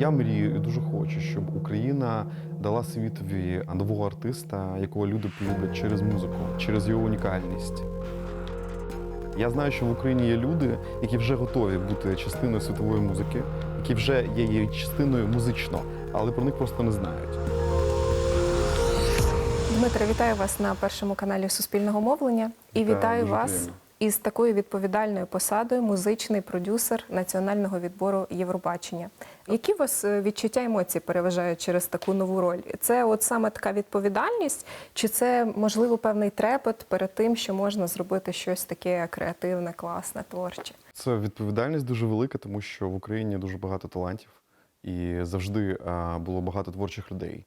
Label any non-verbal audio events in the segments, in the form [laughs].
Я мрію і дуже хочу, щоб Україна дала світові нового артиста, якого люди полюблять через музику, через його унікальність. Я знаю, що в Україні є люди, які вже готові бути частиною світової музики, які вже є її частиною музично, але про них просто не знають. Дмитре, вітаю вас на першому каналі Суспільного мовлення і Вітаю, вітаю вас приємно. Із такою відповідальною посадою музичний продюсер національного відбору Євробачення. Які у вас е, відчуття емоцій переважають через таку нову роль? Це от саме така відповідальність, чи це можливо певний трепет перед тим, що можна зробити щось таке креативне, класне, творче? Це відповідальність дуже велика, тому що в Україні дуже багато талантів і завжди було багато творчих людей.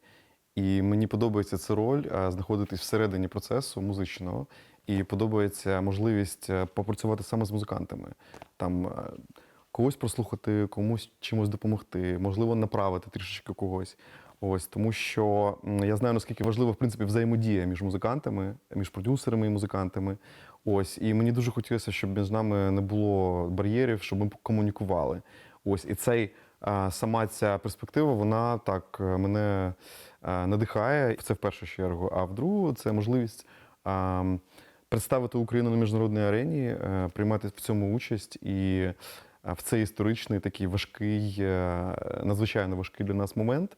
І мені подобається ця роль знаходитись всередині процесу музичного, і подобається можливість попрацювати саме з музикантами. Там когось прослухати, комусь чимось допомогти, можливо, направити трішечки когось. Ось тому, що я знаю наскільки важлива в принципі взаємодія між музикантами, між продюсерами і музикантами. Ось і мені дуже хотілося, щоб між нами не було бар'єрів, щоб ми комунікували. Ось і цей сама ця перспектива, вона так е, мене надихає. Це в першу чергу. А в другу це можливість представити Україну на міжнародній арені, е, приймати в цьому участь і в цей історичний такий важкий, е, надзвичайно важкий для нас момент.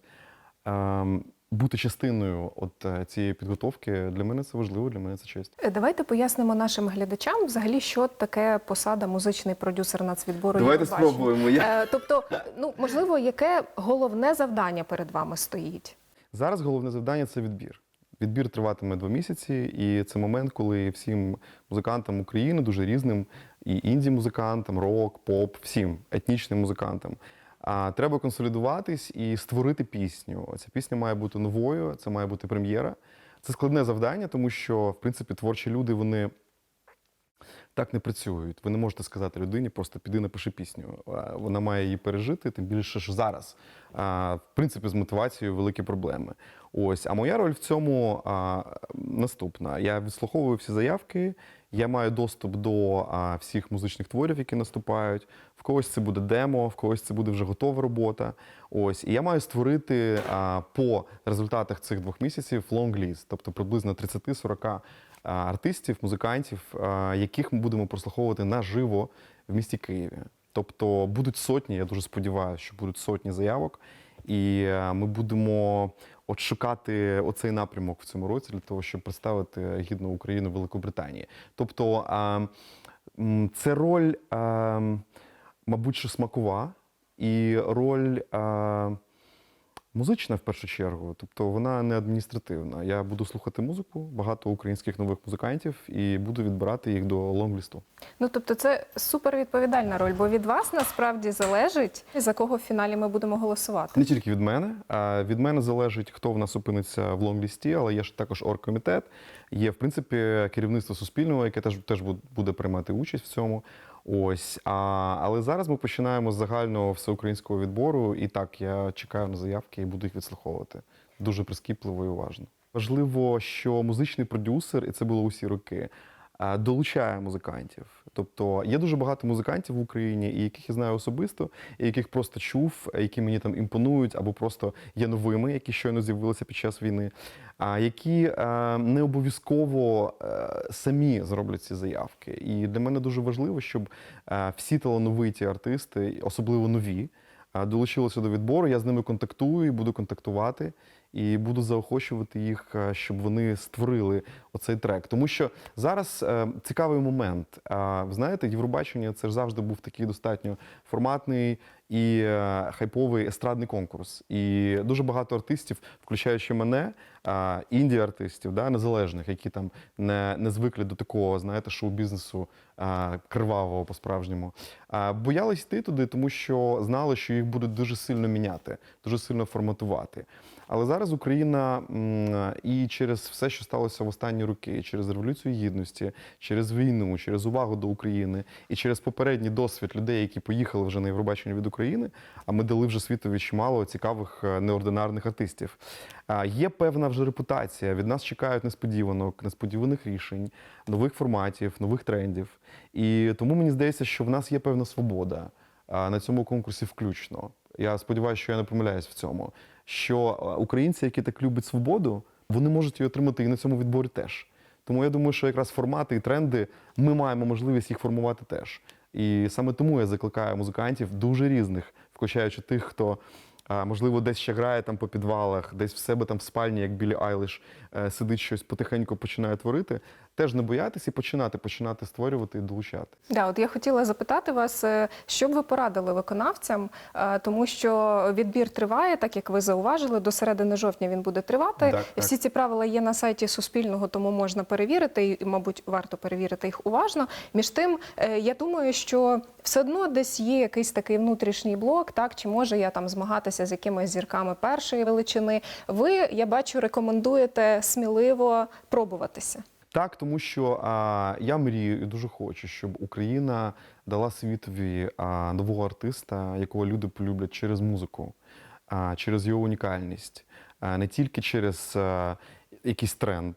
Бути частиною от е, цієї підготовки для мене це важливо, для мене це честь. Е, Давайте пояснимо нашим глядачам, взагалі, що таке посада музичний продюсер нацвідбору Давайте спробуємо. Я... Е, Тобто, ну можливо, яке головне завдання перед вами стоїть? Зараз головне завдання це відбір. Відбір триватиме два місяці, і це момент, коли всім музикантам України, дуже різним, і інді-музикантам, рок, поп, всім етнічним музикантам. Треба консолідуватись і створити пісню. Ця пісня має бути новою, це має бути прем'єра. Це складне завдання, тому що, в принципі, творчі люди вони так не працюють. Ви не можете сказати людині, просто піди напиши пісню. Вона має її пережити, тим більше, що зараз. В принципі, з мотивацією великі проблеми. Ось, а моя роль в цьому наступна. Я відслуховую всі заявки, я маю доступ до а, всіх музичних творів, які наступають. В когось це буде демо, в когось це буде вже готова робота. Ось, і я маю створити а, по результатах цих двох місяців лонг-ліст, тобто приблизно 30-40 артистів, музикантів, а, яких ми будемо прослуховувати наживо в місті Києві. Тобто будуть сотні, я дуже сподіваюся, що будуть сотні заявок, і е, ми будемо от шукати оцей напрямок в цьому році для того, щоб представити гідну Україну Великобританії. Тобто це роль, мабуть, що смакова, і роль. Музична в першу чергу, тобто вона не адміністративна. Я буду слухати музику, багато українських нових музикантів, і буду відбирати їх до лонглісту. Ну тобто, це супер відповідальна роль, бо від вас насправді залежить, за кого в фіналі ми будемо голосувати. Не тільки від мене, а від мене залежить, хто в нас опиниться в лонглісті, але є ж також оргкомітет. Є, в принципі, керівництво суспільного, яке теж теж буде приймати участь в цьому. Ось, а, але зараз ми починаємо з загального всеукраїнського відбору, і так я чекаю на заявки і буду їх відслуховувати дуже прискіпливо і уважно. Важливо, що музичний продюсер, і це було усі роки, долучає музикантів. Тобто є дуже багато музикантів в Україні, і яких я знаю особисто, і яких просто чув, які мені там імпонують, або просто є новими, які щойно з'явилися під час війни, а які е, не обов'язково е, самі зроблять ці заявки. І для мене дуже важливо, щоб е, всі талановиті артисти, особливо нові, е, долучилися до відбору. Я з ними контактую і буду контактувати. І буду заохочувати їх, е, щоб вони створили оцей трек. Тому що зараз е, цікавий момент. Ви знаєте, Євробачення це ж завжди був такий достатньо форматний і е, хайповий естрадний конкурс. І дуже багато артистів, включаючи мене, е, інді-артистів, да, незалежних, які там не, не звикли до такого, знаєте, шоу-бізнесу кривавого по-справжньому. е, Боялись йти туди, тому що знали, що їх будуть дуже сильно міняти, дуже сильно форматувати. Але зараз Україна і через все, що сталося в останні роки, через революцію гідності, через війну, через увагу до України і через попередній досвід людей, які поїхали вже на Євробачення від України, а ми дали вже світові чимало цікавих е, неординарних артистів. Є певна вже репутація. Від нас чекають несподіванок, несподіваних рішень, нових форматів, нових трендів. І тому мені здається, що в нас є певна свобода на цьому конкурсі включно. Я сподіваюся, що я не помиляюсь в цьому. Що е, українці, які так люблять свободу, вони можуть її отримати і на цьому відборі теж. Тому я думаю, що якраз формати і тренди ми маємо можливість їх формувати теж. І саме тому я закликаю музикантів дуже різних, включаючи тих, хто можливо десь ще грає там по підвалах, десь в себе там в спальні, як Білі Айлиш, е, сидить щось потихеньку починає творити. Теж не боятися і починати, починати створювати і долучати. Да, от я хотіла запитати вас, е, що б ви порадили виконавцям, Е, тому що відбір триває, так як ви зауважили, до середини жовтня він буде тривати. Так, так. Всі ці правила є на сайті Суспільного, тому можна перевірити, і, мабуть, варто перевірити їх уважно. Між тим, е, я думаю, що все одно десь є якийсь такий внутрішній блок, так чи може я там змагатися з якимись зірками першої величини. Ви, я бачу, рекомендуєте сміливо пробуватися. Так, тому що а, я мрію і дуже хочу, щоб Україна дала світові а, нового артиста, якого люди полюблять через музику, а, через його унікальність, а, не тільки через а, якийсь тренд.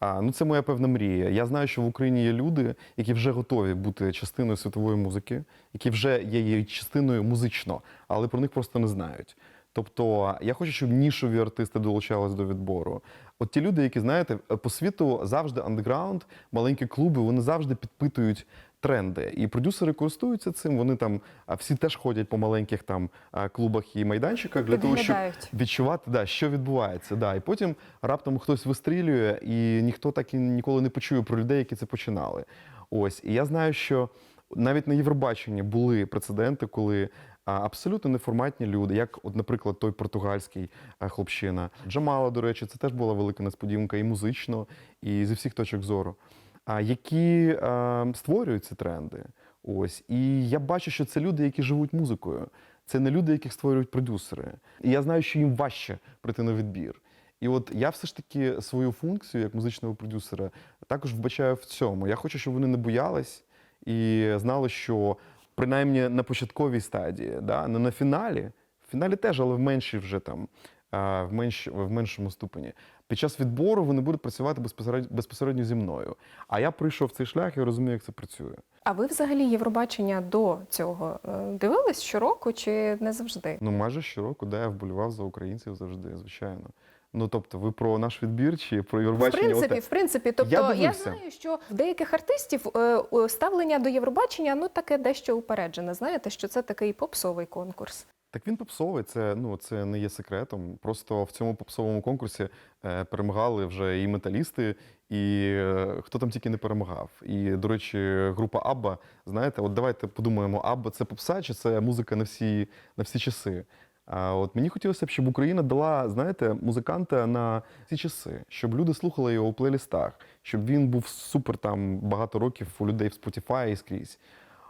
А, ну, це моя певна мрія. Я знаю, що в Україні є люди, які вже готові бути частиною світової музики, які вже є її частиною музично, але про них просто не знають. Тобто я хочу, щоб нішові артисти долучались до відбору. От ті люди, які знаєте, по світу завжди андеграунд, маленькі клуби, вони завжди підпитують тренди. І продюсери користуються цим. Вони там всі теж ходять по маленьких там клубах і майданчиках для того, щоб відчувати, да, що відбувається. Да. І потім раптом хтось вистрілює, і ніхто так і ніколи не почує про людей, які це починали. Ось. І я знаю, що навіть на Євробаченні були прецеденти, коли абсолютно неформатні люди, як, от, наприклад, той португальський а, хлопчина. Джамала, до речі, це теж була велика несподіванка і музично, і зі всіх точок зору, а, які а, створюють ці тренди. Ось. І я бачу, що це люди, які живуть музикою. Це не люди, яких створюють продюсери. І я знаю, що їм важче прийти на відбір. І от я все ж таки свою функцію як музичного продюсера також вбачаю в цьому. Я хочу, щоб вони не боялись і знали, що принаймні на початковій стадії, да, не на фіналі, в фіналі теж, але в меншій вже там, в, менш, в меншому ступені. Під час відбору вони будуть працювати безпосередньо, безпосередньо зі мною. А я прийшов в цей шлях і розумію, як це працює. А ви взагалі Євробачення до цього е, дивились щороку чи не завжди? Ну, майже щороку, де я вболівав за українців завжди, звичайно. Ну, тобто, ви про наш відбір чи про В принципі, в принципі, тобто Я я, знаю, що в деяких артистів е, ставлення до Євробачення ну таке дещо упереджене. Знаєте, що це такий попсовий конкурс. Так він попсовий, це, ну, це не є секретом. Просто в цьому попсовому конкурсі е, перемагали вже і металісти, і е, хто там тільки не перемагав. І, до речі, група Абба, знаєте, от давайте подумаємо, Абба це попса чи це музика на всі, на всі часи. А от мені хотілося б, щоб Україна дала, знаєте, музиканта на ці часи, щоб люди слухали його у плейлістах, щоб він був супер там багато років у людей в Spotify і скрізь.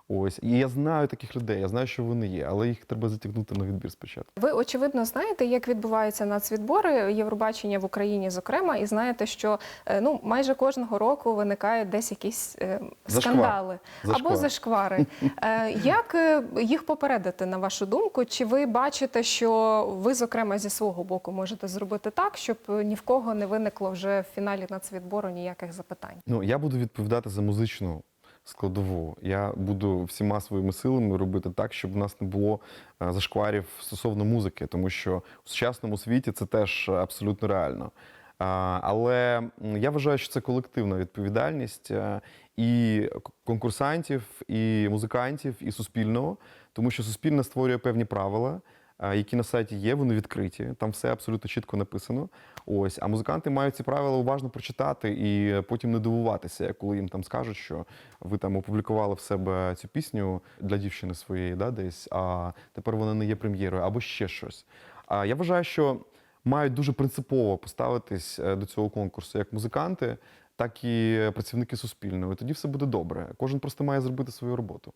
Ось. І я знаю таких людей, я знаю, що вони є, але їх треба затягнути на відбір спочатку. Ви очевидно знаєте, як відбуваються нацвідбори Євробачення в Україні, зокрема, і знаєте, що е, ну майже кожного року виникають десь якісь е, Зашквар. скандали або Зашквар. зашквари. Е, Як е, їх попередити, на вашу думку? Чи ви бачите, що ви, зокрема, зі свого боку можете зробити так, щоб ні в кого не виникло вже в фіналі нацвідбору ніяких запитань? Ну, я буду відповідати за музичну складову. Я буду всіма своїми силами робити так, щоб у нас не було е, зашкварів стосовно музики, тому що в сучасному світі це теж абсолютно реально. Але я вважаю, що це колективна відповідальність е, і конкурсантів, і музикантів, і суспільного, тому що суспільне створює певні правила. е, Які на сайті є, вони відкриті, там все абсолютно чітко написано. Ось, а музиканти мають ці правила уважно прочитати і потім не дивуватися, коли їм там скажуть, що ви там опублікували в себе цю пісню для дівчини своєї, да, десь, а тепер вона не є прем'єрою, або ще щось. А я вважаю, що мають дуже принципово поставитись е, до цього конкурсу як музиканти, так і працівники суспільного. І тоді все буде добре. Кожен просто має зробити свою роботу.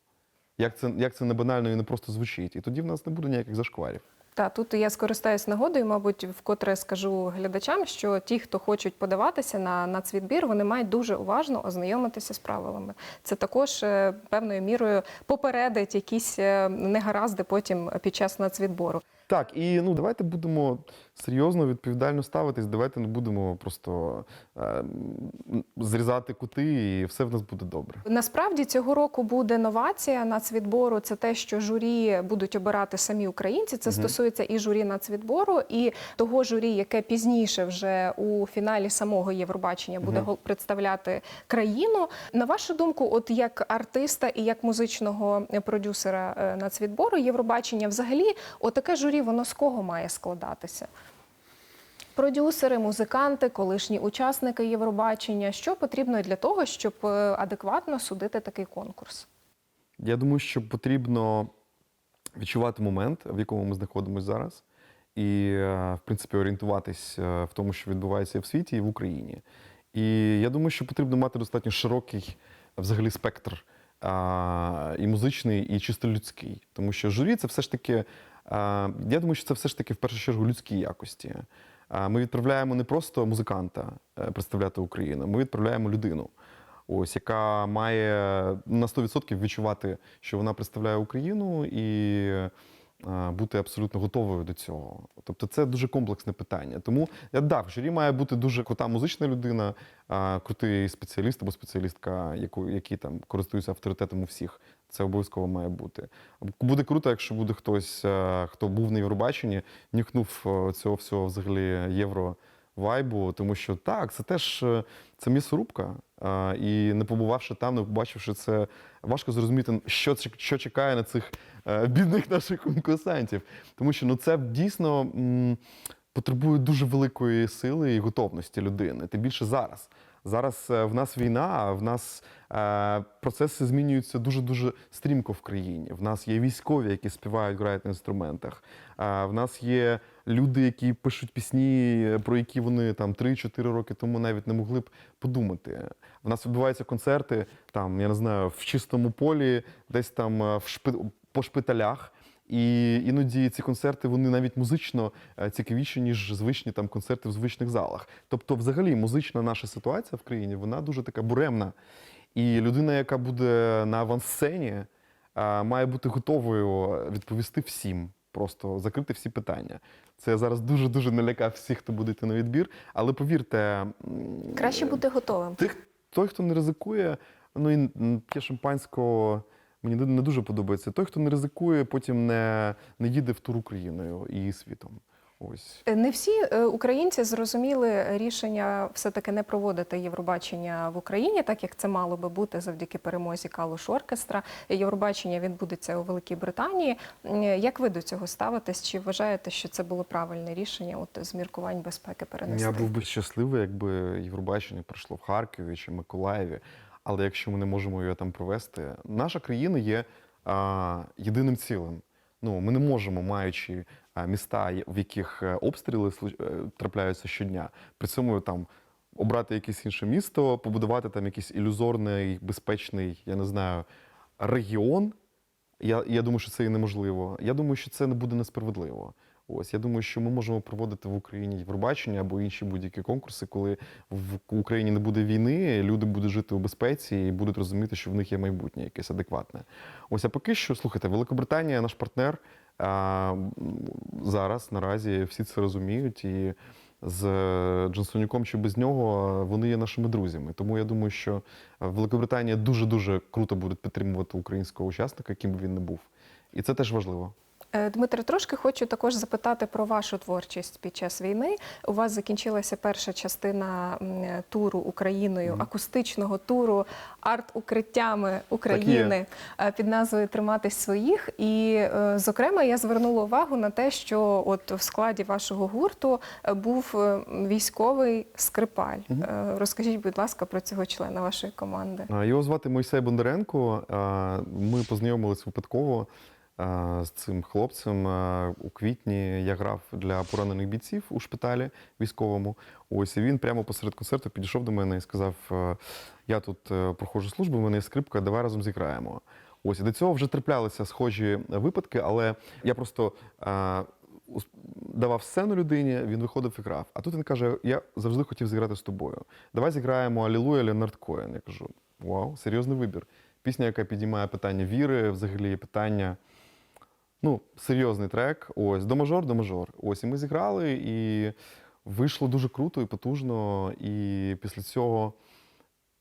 Як це, як це не банально і не просто звучить. І тоді в нас не буде ніяких зашкварів. Та тут я скористаюсь нагодою, мабуть, вкотре скажу глядачам, що ті, хто хочуть подаватися на нацвідбір, вони мають дуже уважно ознайомитися з правилами. Це також е, певною мірою попередить якісь е, негаразди потім під час нацвідбору. Так, і ну давайте будемо серйозно, відповідально ставитись. Давайте не будемо просто е, зрізати кути, і все в нас буде добре. Насправді цього року буде новація нацвідбору. Це те, що журі будуть обирати самі українці. Це стосується і журі нацвідбору, і того журі, яке пізніше вже у фіналі самого Євробачення буде гол- представляти країну. На вашу думку, от як артиста і як музичного продюсера е, нацвідбору Євробачення, взагалі, отаке журі воно з кого має складатися? Продюсери, музиканти, колишні учасники Євробачення. Що потрібно для того, щоб е, адекватно судити такий конкурс? Я думаю, що потрібно відчувати момент, в якому ми знаходимося зараз, і, е, в принципі, орієнтуватись е, в тому, що відбувається в світі, і в Україні. І я думаю, що потрібно мати достатньо широкий взагалі спектр і музичний, і чисто людський. Тому що журі це все ж таки, я думаю, що це все ж таки в першу чергу людські якості. Ми відправляємо не просто музиканта е, представляти Україну, ми відправляємо людину ось яка має на 100% відчувати, що вона представляє Україну і бути абсолютно готовою до цього. Тобто це дуже комплексне питання. Тому я да, в журі має бути дуже крута музична людина, крутий спеціаліст або спеціалістка, яку, які там користуються авторитетом у всіх. Це обов'язково має бути. Буде круто, якщо буде хтось, е, хто був на Євробаченні, нюхнув е, цього всього взагалі євро вайбу, тому що так, це теж е, це м'ясорубка. А, І не побувавши там, не побачивши це, важко зрозуміти, що, що чекає на цих е, бідних наших конкурсантів. Тому що ну, це дійсно м, потребує дуже великої сили і готовності людини. Тим більше зараз. Зараз е, в нас війна, а в нас е, процеси змінюються дуже-дуже стрімко в країні. В нас є військові, які співають, грають на інструментах. Е, в нас є люди, які пишуть пісні, е, про які вони там 3-4 роки тому навіть не могли б подумати. В нас відбуваються концерти, там, я не знаю, в чистому полі, десь там е, в шпи... по шпиталях. І іноді ці концерти вони навіть музично е, цікавіші, ніж звичні там концерти в звичних залах. Тобто, взагалі, музична наша ситуація в країні вона дуже така буремна. І людина, яка буде на авансцені, е, має бути готовою відповісти всім, просто закрити всі питання. Це я зараз дуже дуже налякав всіх, хто буде йти на відбір. Але повірте, Краще бути готовим. Тих, той, хто не ризикує, ну і п'є шампанського, мені не- дуже подобається. Той, хто не ризикує, потім не, не їде в тур Україною і світом. Ось. Е, Не всі е, українці зрозуміли рішення все-таки не проводити Євробачення в Україні, так як це мало би бути завдяки перемозі Калуш Оркестра. Євробачення відбудеться у Великій Британії. Як ви до цього ставитесь? Чи вважаєте, що це було правильне рішення от, з міркувань безпеки перенести? Я був би щасливий, якби Євробачення пройшло в Харкові чи Миколаєві. Але якщо ми не можемо його там провести, наша країна є а, єдиним цілим. Ну, ми не можемо, маючи міста, в яких е, обстріли е, трапляються щодня, при цьому там обрати якесь інше місто, побудувати там якийсь ілюзорний, безпечний, я не знаю, регіон. Я, я думаю, що це і неможливо. Я думаю, що це не буде несправедливо. Ось я думаю, що ми можемо проводити в Україні Євробачення або інші будь-які конкурси, коли в Україні не буде війни, люди будуть жити у безпеці і будуть розуміти, що в них є майбутнє якесь адекватне. Ось а поки що, слухайте, Великобританія наш партнер. А, зараз наразі всі це розуміють, і з Джонсонюком чи без нього вони є нашими друзями. Тому я думаю, що Великобританія дуже дуже круто буде підтримувати українського учасника, яким би він не був. І це теж важливо. Е, Дмитре, трошки хочу також запитати про вашу творчість під час війни. У вас закінчилася перша частина туру Україною, акустичного туру арт-укриттями України е, під назвою Триматись своїх. І, е, зокрема, я звернула увагу на те, що от в складі вашого гурту був військовий скрипаль. Е, Розкажіть, будь ласка, про цього члена вашої команди. Його звати Мойсей Бондаренко. Ми познайомились випадково з цим хлопцем. У квітні я грав для поранених бійців у шпиталі військовому. Ось і він прямо посеред концерту підійшов до мене і сказав: е, Я тут е, проходжу службу, в мене є скрипка, давай разом зіграємо. Ось і до цього вже траплялися схожі випадки, але я просто. е, давав сцену людині, він виходив і грав. А тут він каже: Я завжди хотів зіграти з тобою. Давай зіграємо Алілуя Леонард Коен. Я кажу: Вау, серйозний вибір. Пісня, яка підіймає питання віри, взагалі питання. Ну, серйозний трек. Ось, до мажор, до мажор. Ось, і ми зіграли, і вийшло дуже круто і потужно. І після цього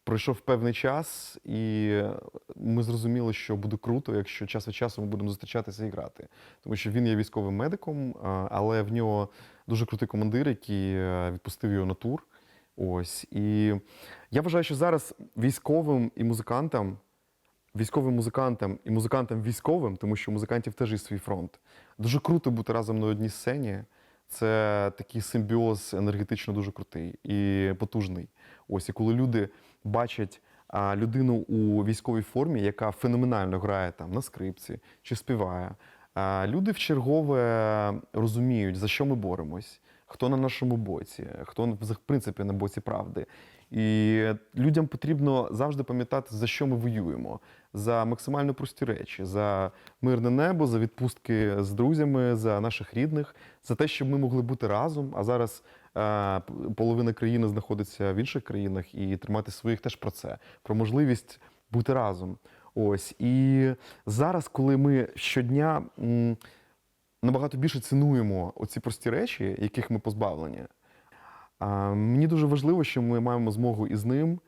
пройшов певний час, і ми зрозуміли, що буде круто, якщо час від часу ми будемо зустрічатися і грати. Тому що він є військовим медиком, але в нього дуже крутий командир, який е, відпустив його на тур. Ось. І я вважаю, що зараз військовим і музикантам військовим музикантам і музикантам військовим, тому що у музикантів теж є свій фронт. Дуже круто бути разом на одній сцені. Це такий симбіоз енергетично дуже крутий і потужний. Ось і коли люди бачать людину у військовій формі, яка феноменально грає там на скрипці чи співає. Люди в чергове розуміють, за що ми боремось, хто на нашому боці, хто в принципі на боці правди. І людям потрібно завжди пам'ятати, за що ми воюємо, за максимально прості речі, за мирне небо, за відпустки з друзями, за наших рідних, за те, щоб ми могли бути разом. А зараз е, половина країни знаходиться в інших країнах і тримати своїх теж про це, про можливість бути разом. Ось і зараз, коли ми щодня м, набагато більше цінуємо оці прості речі, яких ми позбавлені. Мені дуже важливо, що ми маємо змогу і з ним,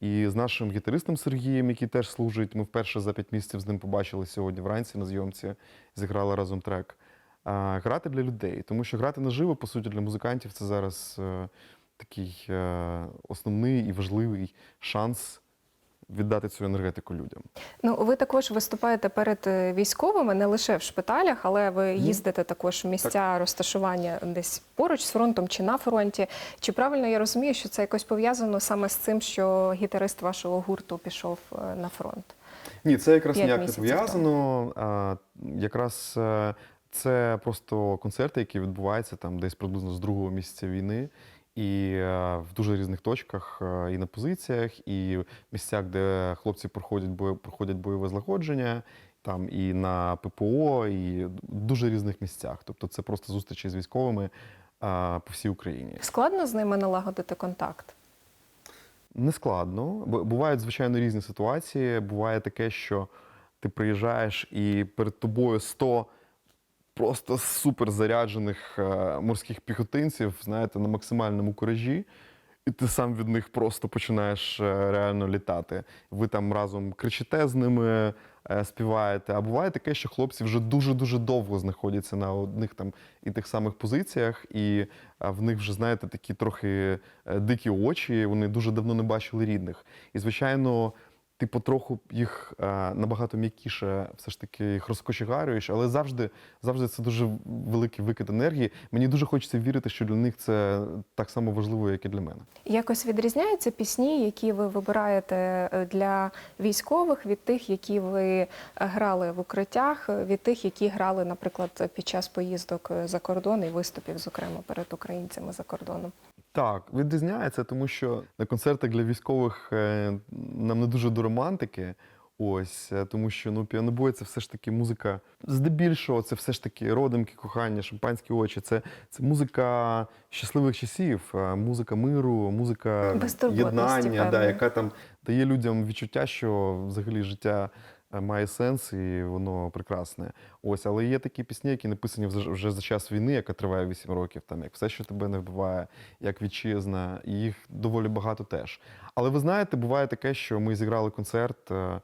і з нашим гітаристом Сергієм, який теж служить. Ми вперше за п'ять місяців з ним побачили сьогодні вранці на зйомці, зіграли разом трек. Грати для людей, тому що грати наживо, по суті, для музикантів це зараз е, такий е, основний і важливий шанс віддати цю енергетику людям. Ну, ви також виступаєте перед е, військовими не лише в шпиталях, але ви їздите також в місця розташування десь поруч з фронтом чи на фронті. Чи правильно я розумію, що це якось пов'язано саме з цим, що гітарист вашого гурту пішов е, на фронт? Ні, це якраз ніяк не пов'язано. Якраз е, це просто концерти, які відбуваються там десь приблизно з другого місяця війни. І е, в дуже різних точках, е, і на позиціях, і в місцях, де хлопці проходять бої, проходять бойове злагодження, там і на ППО, і в дуже різних місцях. Тобто це просто зустрічі з військовими е, по всій Україні. Складно з ними налагодити контакт? Не складно. Бувають, звичайно, різні ситуації. Буває таке, що ти приїжджаєш і перед тобою 100 просто супер заряджених е, морських піхотинців, знаєте, на максимальному куражі. І ти сам від них просто починаєш е, реально літати. Ви там разом кричите з ними, е, співаєте. А буває таке, що хлопці вже дуже-дуже довго знаходяться на одних там і тих самих позиціях, і в них вже, знаєте, такі трохи дикі очі, вони дуже давно не бачили рідних. І, звичайно, ти потроху їх е, набагато м'якіше все ж таки їх розкочегарюєш, але завжди, завжди це дуже великий викид енергії. Мені дуже хочеться вірити, що для них це так само важливо, як і для мене. Якось відрізняються пісні, які ви вибираєте е, для військових від тих, які ви е, грали в укриттях, від тих, які грали, наприклад, під час поїздок за кордон і виступів, зокрема перед українцями за кордоном. Так, відрізняється, тому що на концертах для військових е, нам не дуже до романтики. Ось, е, тому що ну, піанобой це все ж таки музика. Здебільшого, це все ж таки родимки, кохання, шампанські очі. Це, це музика щасливих часів, е, музика миру, музика єднання, да, яка там дає людям відчуття, що взагалі життя має сенс і воно прекрасне. Ось, але є такі пісні, які написані вже, вже за час війни, яка триває 8 років, там як все, що тебе не вбиває, як вітчизна, і їх доволі багато теж. Але ви знаєте, буває таке, що ми зіграли концерт. е,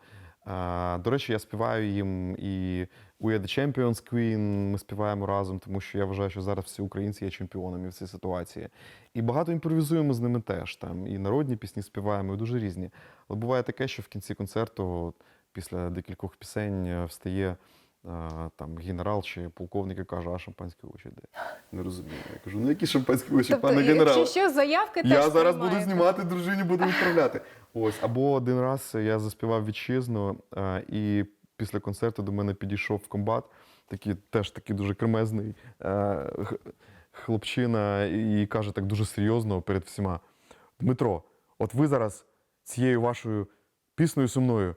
е, До речі, я співаю їм і We are the Champions Queen, ми співаємо разом, тому що я вважаю, що зараз всі українці є чемпіонами в цій ситуації. І багато імпровізуємо з ними теж. Там і народні пісні співаємо, і дуже різні. Але буває таке, що в кінці концерту, після декількох пісень, е, встає е, там генерал чи полковник і каже, а шампанські очі де? Не розумію. Я кажу, ну які шампанські очі, Тобто, пане генерал? якщо що, заявки теж Я зараз буду приймаєте? знімати, дружині буду відправляти. Ось. Або один раз я заспівав вітчизну, е, і після концерту до мене підійшов комбат, такий теж такий дуже кремезний хлопчина, і каже так дуже серйозно перед всіма: Дмитро, от ви зараз цією вашою піснею сумною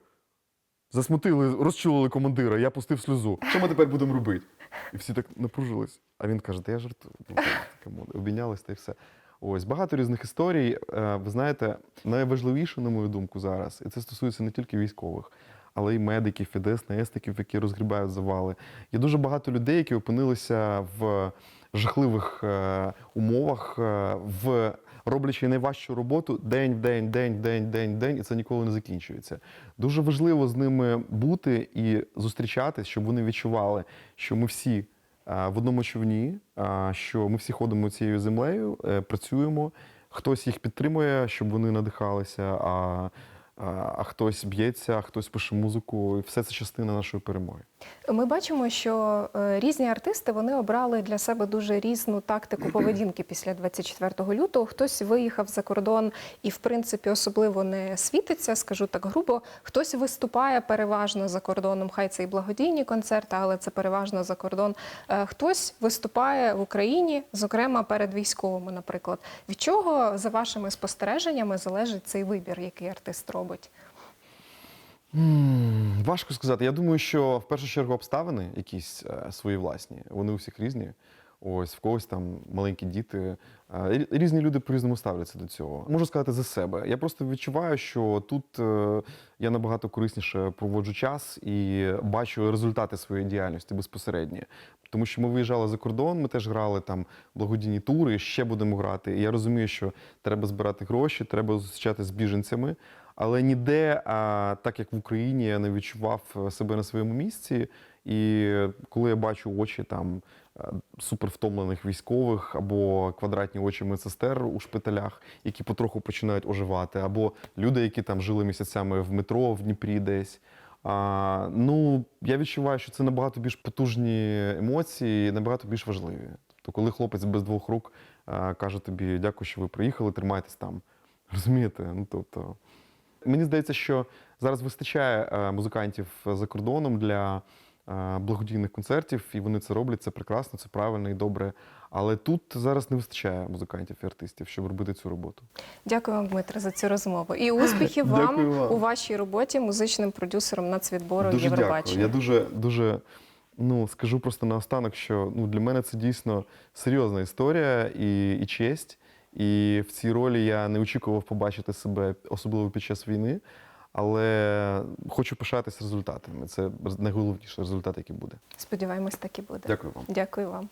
засмутили, розчулили командира, я пустив сльозу. Що ми тепер будемо робити? І всі так напружились. А він каже: Та я жартую. Ну, Обійнялись та й все. Ось багато різних історій. Е, Ви знаєте, найважливіше, на мою думку, зараз, і це стосується не тільки військових, але й медиків, і ДСНСників, які розгрібають завали. Є дуже багато людей, які опинилися в жахливих е, умовах, е, в роблячи найважчу роботу день день, день, день, день, день, і це ніколи не закінчується. Дуже важливо з ними бути і зустрічатись, щоб вони відчували, що ми всі е, в одному човні, е, що ми всі ходимо цією землею, е, працюємо. Хтось їх підтримує, щоб вони надихалися, а, а, а хтось б'ється, а хтось пише музику. І все це частина нашої перемоги. Ми бачимо, що е, різні артисти вони обрали для себе дуже різну тактику [clears throat] поведінки після 24 лютого. Хтось виїхав за кордон і, в принципі, особливо не світиться, скажу так грубо. Хтось виступає переважно за кордоном. Хай це і благодійні концерти, але це переважно за кордон. Е, Хтось виступає в Україні, зокрема перед військовими, наприклад. Від чого за вашими спостереженнями залежить цей вибір, який артист робить? Важко сказати. Я думаю, що в першу чергу обставини якісь е, свої власні. Вони у всіх різні. Ось в когось там маленькі діти. Е, Різні люди по-різному ставляться до цього. Можу сказати за себе. Я просто відчуваю, що тут е, я набагато корисніше проводжу час і бачу результати своєї діяльності безпосередньо. Тому що ми виїжджали за кордон, ми теж грали там благодійні тури, ще будемо грати. І я розумію, що треба збирати гроші, треба зустрічатися з біженцями. Але ніде, а, так як в Україні, я не відчував е, себе на своєму місці. І коли я бачу очі там е, супервтомлених військових або квадратні очі медсестер у шпиталях, які потроху починають оживати, або люди, які там жили місяцями в метро в Дніпрі десь. А, ну, я відчуваю, що це набагато більш потужні емоції, набагато більш важливі. Тобто, коли хлопець без двох рук а, каже тобі, дякую, що ви приїхали, тримайтесь там. Розумієте? Ну, тобто, Мені здається, що зараз вистачає е, музикантів за кордоном для е, благодійних концертів, і вони це роблять. Це прекрасно, це правильно і добре. Але тут зараз не вистачає музикантів і артистів, щоб робити цю роботу. Дякую вам, Дмитре, за цю розмову. І успіхів [laughs] вам, вам. у вашій роботі музичним продюсером нацвідбору дуже Євробачення. дякую. Я дуже, дуже ну, скажу просто наостанок, що ну, для мене це дійсно серйозна історія і, і честь. І в цій ролі я не очікував побачити себе, особливо під час війни. Але хочу пишатись результатами. Це найголовніший результат, який буде. Сподіваємось, так і буде. Дякую вам. Дякую вам.